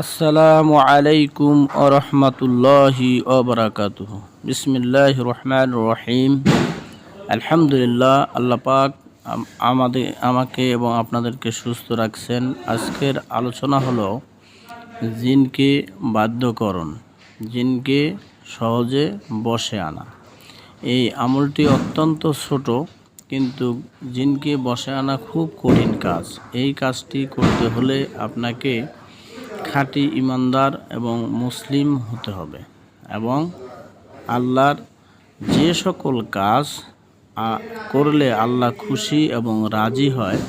আসসালামু আলাইকুম ও রহমতুল্লাহি ওবরাকাতুহ বিসমিল্লাহ রহমান রহিম। আলহামদুলিল্লাহ, আল্লাহ পাক আমাদের আমাকে এবং আপনাদেরকে সুস্থ রাখছেন। আজকের আলোচনা হলো জিনকে বাধ্যকরণ, জিনকে সহজে বসে আনা। এই আমলটি অত্যন্ত ছোট, কিন্তু জিনকে বসে আনা খুব কঠিন কাজ। এই কাজটি করতে হলে আপনাকে খাঁটি ইমানদার এবং মুসলিম হতে হবে এবং আল্লাহর যে সকল কাজ করলে আল্লাহ খুশি এবং রাজি হয়,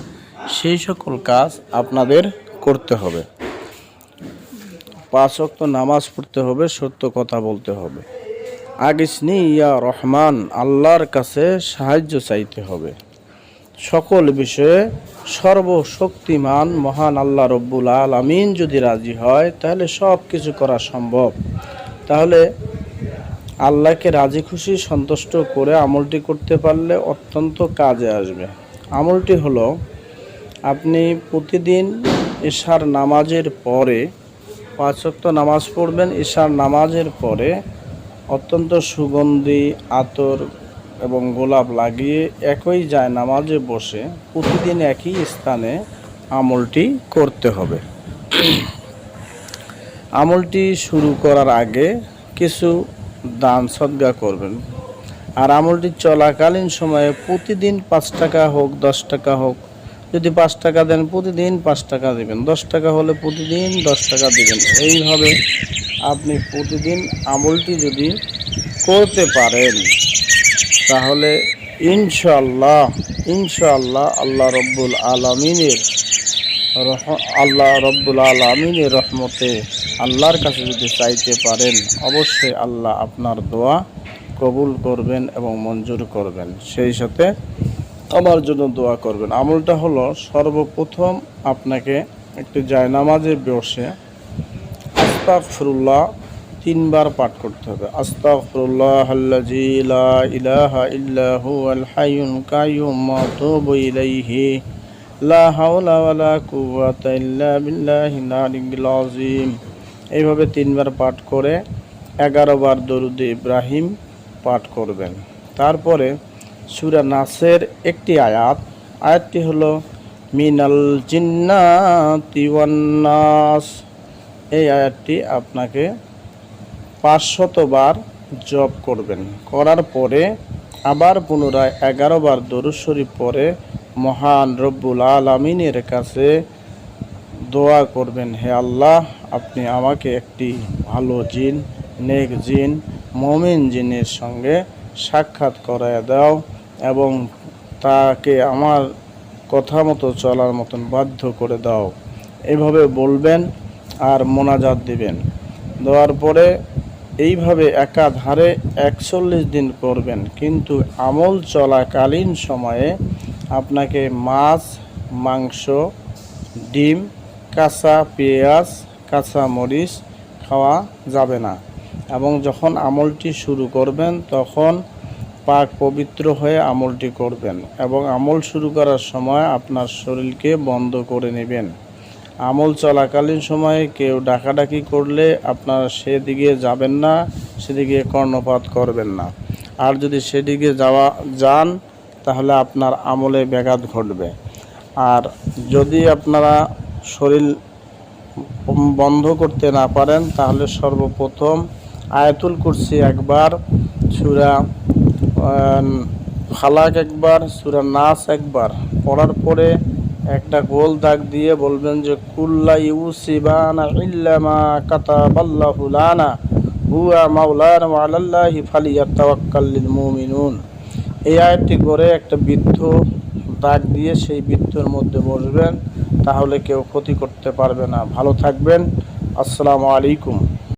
সেই সকল কাজ আপনাদের করতে হবে। পাঁচ ওয়াক্ত নামাজ পড়তে হবে, সত্য কথা বলতে হবে। আগিসনি ইয়া রহমান, আল্লাহর কাছে সাহায্য চাইতে হবে। সকল বিষয়ে সর্বশক্তিমান, মহান আল্লাহ রব্বুল আলামিন যদি রাজি হয়, তাহলে সব কিছু করা সম্ভব। তাহলে আল্লাহকে রাজি খুশি, সন্তুষ্ট করে আমলটি করতে পারলে অত্যন্ত কাজে আসবে। আমলটি হলো, আপনি প্রতিদিন ঈশার নামাজের পরে, পাঁচ নামাজ পড়বেন ঈশার নামাজের পরে অত্যন্ত সুগন্ধি, আতর এবং গোলাপ লাগিয়ে একই যায় নামাজে বসে প্রতিদিন একই স্থানে আমলটি করতে হবে। আমলটি শুরু করার আগে কিছু দান সদ্গা করবেন। আর আমলটি চলাকালীন সময়ে প্রতিদিন পাঁচ টাকা হোক, দশ টাকা হোক, যদি পাঁচ টাকা দেন প্রতিদিন পাঁচ টাকা দেবেন, দশ টাকা হলে প্রতিদিন দশ টাকা দেবেন। এইভাবে আপনি প্রতিদিন আমলটি যদি করতে পারেন তাহলে ইনশাল্লাহ ইনশাল্লাহ আল্লাহ রব্বুল আলমিনের আল্লাহ রব্বুল আলমিনের রহমতে আল্লাহর কাছে যদি চাইতে পারেন, অবশ্যই আল্লাহ আপনার দোয়া কবুল করবেন এবং মঞ্জুর করবেন। সেই সাথে আমার জন্য দোয়া করবেন। আমলটা হলো সর্বপ্রথম আপনাকে একটি জায়নামাজে বসে আস্তাগফিরুল্লাহ তিনবার পাঠ করতে হবে। আস্তাগফিরুল্লাহ ইলাহা এইভাবে তিনবার পাঠ করে এগারো বার দরুদ ইব্রাহিম পাঠ করবেন। তারপরে সুরা নাসের একটি আয়াত, আয়াতটি হলো, মিনাল জিন্নাতি ওয়ান এই আয়াতটি আপনাকে পাঁচশতবার জপ করবেন। করার পরে আবার পুনরায় এগারো বার দরুদ শরীফ পরে মহান রব্বুল আলমিনের কাছে দোয়া করবেন, হে আল্লাহ, আপনি আমাকে একটি ভালো জিন, নেক জিন, মমিন জিনের সঙ্গে সাক্ষাৎ করায় দাও এবং তাকে আমার কথা মতো চলার মতন বাধ্য করে দাও। এইভাবে বলবেন আর মোনাজাত দিবেন। দেওয়ার পরে এইভাবে একাধারে একচল্লিশ দিন করবেন কিন্তু আমল চলাকালীন সময়ে আপনাকে মাছ, মাংস, ডিম, কাঁচা পেঁয়াজ, কাঁচা মরিচ খাওয়া যাবে না। এবং যখন আমলটি শুরু করবেন, তখন পাক পবিত্র হয়ে আমলটি করবেন এবং আমল শুরু করার সময় আপনার শরীরকে বন্ধ করে নেবেন। আমল চলাকালীন সময়ে কেউ ডাকাডাকি করলে আপনারা সেদিকে যাবেন না, সেদিকে কর্ণপাত করবেন না। আর যদি সেদিকে যাওয়া, যান, তাহলে আপনার আমলে ব্যাঘাত ঘটবে। আর যদি আপনারা শরীর বন্ধ করতে না পারেন, তাহলে সর্বপ্রথম আয়াতুল কুরসি একবার, সুরা ফালাক একবার, সুরা নাস একবার। পড়ার পরে একটা গোল দাগ দিয়ে বলবেন যে, কুল্লা লানা, হুয়া এই আয়াতটি করে একটা বৃদ্ধ দাগ দিয়ে সেই বৃদ্ধর মধ্যে বসবেন, তাহলে কেউ ক্ষতি করতে পারবে না। ভালো থাকবেন। আসসালামু আলাইকুম।